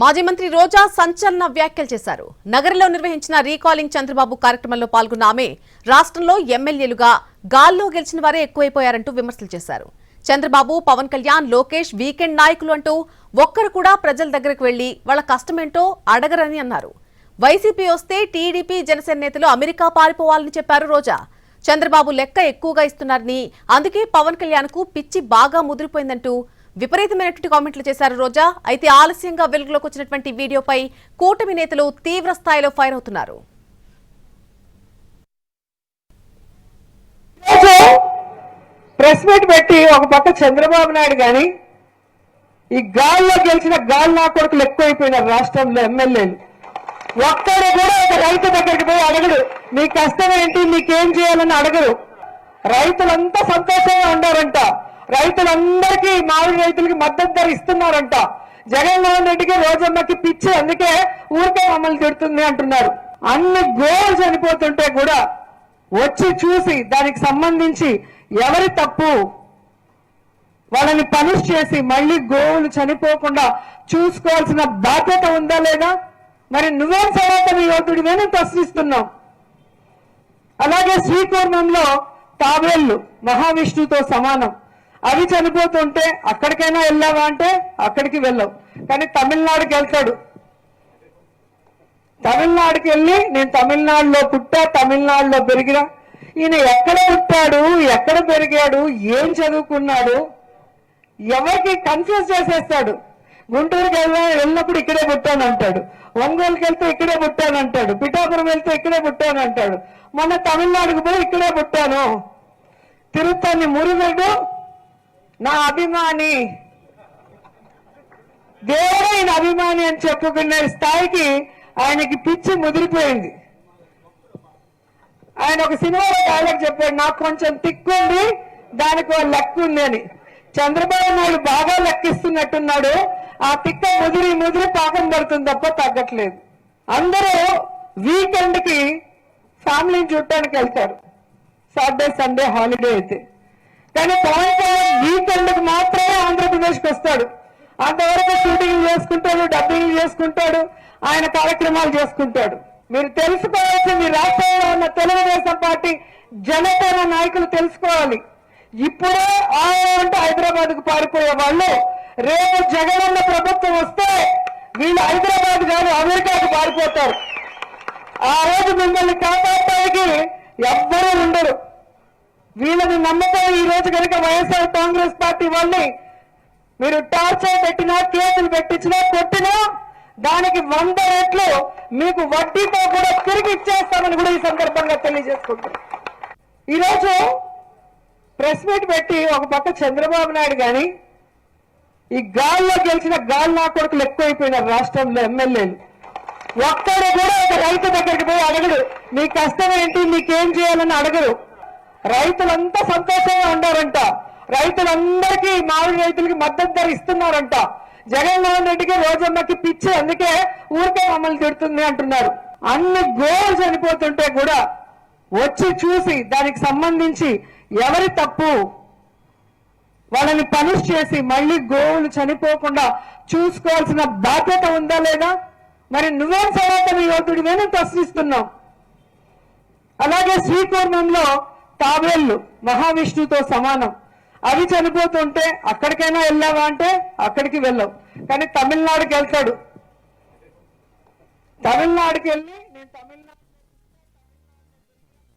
మాజీ మంత్రి రోజా సంచలన వ్యాఖ్యలు చేశారు. నగరంలో నిర్వహించిన రీకాలింగ్ చంద్రబాబు కార్యక్రమంలో పాల్గొన్న ఆమె రాష్ట్రంలో ఎమ్మెల్యేలుగా గాల్లో గెలిచిన వారే ఎక్కువైపోయారంటూ విమర్శలు చేశారు. చంద్రబాబు పవన్ కళ్యాణ్ లోకేష్ వీకెండ్ నాయకులు అంటూ ఒక్కరు కూడా ప్రజల దగ్గరకు వెళ్ళి వాళ్ళ కష్టమేంటో అడగరని అన్నారు. వైసీపీ వస్తే టీడీపీ జనసేన నేతలు అమెరికా పారిపోవాలని చెప్పారు రోజా. చంద్రబాబు లెక్క ఎక్కువగా ఇస్తున్నారని అందుకే పవన్ కళ్యాణ్కు పిచ్చి బాగా ముదిరిపోయిందంటూ విపరీతమైనటువంటి కామెంట్లు చేశారు రోజా. అయితే ఆలస్యంగా వెలుగులోకి వచ్చినటువంటి వీడియోపై కూటమి నేతలు తీవ్ర స్థాయిలో ఫైర్ అవుతున్నారు. ప్రెస్ మీట్ పెట్టి ఒక పక్క చంద్రబాబు నాయుడు గాని ఈ గాల్లో గెలిచిన గాలి నా కొడుకులు ఎక్కువైపోయినారు రాష్ట్రంలో ఎమ్మెల్యేలు. ఒక్కడు కూడా ఒక రైతు దగ్గరికి పోయి అడగడు. మీ కష్టం ఏంటి నీకేం చేయాలని అడగరు. రైతులంతా సంతోషంగా ఉండారంట. రైతులందరికీ మామిడి రైతులకి మద్దతు ధర ఇస్తున్నారంట. జగన్మోహన్ రెడ్డికి రోజమ్మకి పిచ్చి అందుకే ఊరికే మమ్మల్ని తిడుతుంది అంటున్నారు. అన్ని గోలు చనిపోతుంటే కూడా వచ్చి చూసి దానికి సంబంధించి ఎవరి తప్పు వాళ్ళని పనిష్ చేసి మళ్ళీ గోవులు చనిపోకుండా చూసుకోవాల్సిన బాధ్యత ఉందా లేదా? మరి నువ్వేం సనాతన యోధుడివే నేను ప్రశ్నిస్తున్నాం. అలాగే శ్రీకూర్మంలో తాబేళ్ళు మహావిష్ణుతో సమానం. అవి చనిపోతుంటే అక్కడికైనా వెళ్ళావా అంటే అక్కడికి వెళ్ళావు కానీ తమిళనాడుకి వెళ్తాడు. తమిళనాడుకి వెళ్ళి నేను తమిళనాడులో పుట్టా తమిళనాడులో పెరిగినా. ఈయన ఎక్కడ పుట్టాడు ఎక్కడ పెరిగాడు ఏం చదువుకున్నాడు ఎవరికి కన్ఫ్యూజ్ చేసేస్తాడు. గుంటూరుకి వెళ్ళా వెళ్ళినప్పుడు ఇక్కడే పుట్టానంటాడు ఒంగోలుకి వెళ్తే ఇక్కడే పుట్టానంటాడు పిఠాపురం వెళ్తే ఇక్కడే పుట్టానంటాడు మొన్న తమిళనాడుకు పోయి ఇక్కడే పుట్టాను. తిరుపతి మురుగడు నా అభిమాని. దేవుడైన అభిమాని అని చెప్పుకునే స్థాయికి ఆయనకి పిచ్చి ముదిరిపోయింది. ఆయన ఒక సినిమాలో డైలాగ్ చెప్పాడు నాకు కొంచెం తిక్కుంది దానికి ఒక లెక్క ఉంది అని. చంద్రబాబు నాయుడు బాగా లెక్కిస్తున్నట్టున్నాడు. ఆ తిక్క ముదిరి ముదిరి పాకం పడుతుంది తప్ప తగ్గట్లేదు. అందరూ వీకెండ్కి ఫ్యామిలీని చూడటానికి వెళ్తారు. సాటర్డే సండే హాలిడే అయితే. కానీ పవన్ కళ్యాణ్ వీకెండ్కి మాత్రమే ఆంధ్రప్రదేశ్కి వస్తాడు? అంతవరకు షూటింగ్ చేసుకుంటాడు డబ్బింగ్ చేసుకుంటాడు ఆయన కార్యక్రమాలు చేసుకుంటాడు. మీరు తెలుసుకోవాల్సింది రాష్ట్రంలో ఉన్న తెలుగుదేశం పార్టీ జనసేన నాయకులు తెలుసుకోవాలి. ఇప్పుడే ఆయన అంటే హైదరాబాద్కు పారిపోయే వాళ్ళు రేపు జగనన్న ప్రభుత్వం వస్తే వీళ్ళు హైదరాబాద్ కాదు అమెరికాకు పారిపోతారు. ఆ రోజు మిమ్మల్ని కాపాడటానికి ఎవ్వరూ ఉండరు. వీళ్ళని నమ్మకం ఈ రోజు కనుక వైఎస్ఆర్ కాంగ్రెస్ పార్టీ వాళ్ళని మీరు టార్చర్ పెట్టినా కేసులు పెట్టించినా కొట్టినా దానికి వంద రెట్లు మీకు వడ్డీతో కూడా తిరిగి ఇచ్చేస్తామని కూడా ఈ సందర్భంగా తెలియజేసుకుంటారు ఈరోజు ప్రెస్ మీట్ పెట్టి ఒక పక్క చంద్రబాబు నాయుడు కానీ ఈ గాల్లో గెలిచిన గాలి నా కొడుకులు ఎక్కువైపోయినారు రాష్ట్రంలో ఎమ్మెల్యేలు. ఒక్కడు కూడా ఒక రైతు దగ్గరికి పోయి అడగడు నీ కష్టం ఏంటి? నీకేం చేయాలని అడగరు. రైతులంతా సంతోషంగా ఉండారంట రైతులందరికీ మామిడి రైతులకి మద్దతు ధర ఇస్తున్నారంట. జగన్మోహన్ రెడ్డికి రోజమ్మకి పిచ్చి అందుకే ఊరికే మమ్మల్ని తిడుతుంది అంటున్నారు. అన్ని గోలు చనిపోతుంటే కూడా వచ్చి చూసి దానికి సంబంధించి ఎవరి తప్పు? వాళ్ళని పనిష్ చేసి మళ్ళీ గోవులు చనిపోకుండా చూసుకోవాల్సిన బాధ్యత ఉందా లేదా? మరి నువ్వేం సనాతన యోధుడివే నేను ప్రశ్నిస్తున్నాం అలాగే శ్రీకూర్మంలో తాబేళ్ళు మహావిష్ణుతో సమానం. అవి చనిపోతుంటే అక్కడికైనా వెళ్ళావా అంటే అక్కడికి వెళ్ళావు కానీ తమిళనాడుకి వెళ్తాడు. తమిళనాడుకి వెళ్ళి నేను తమిళనాడు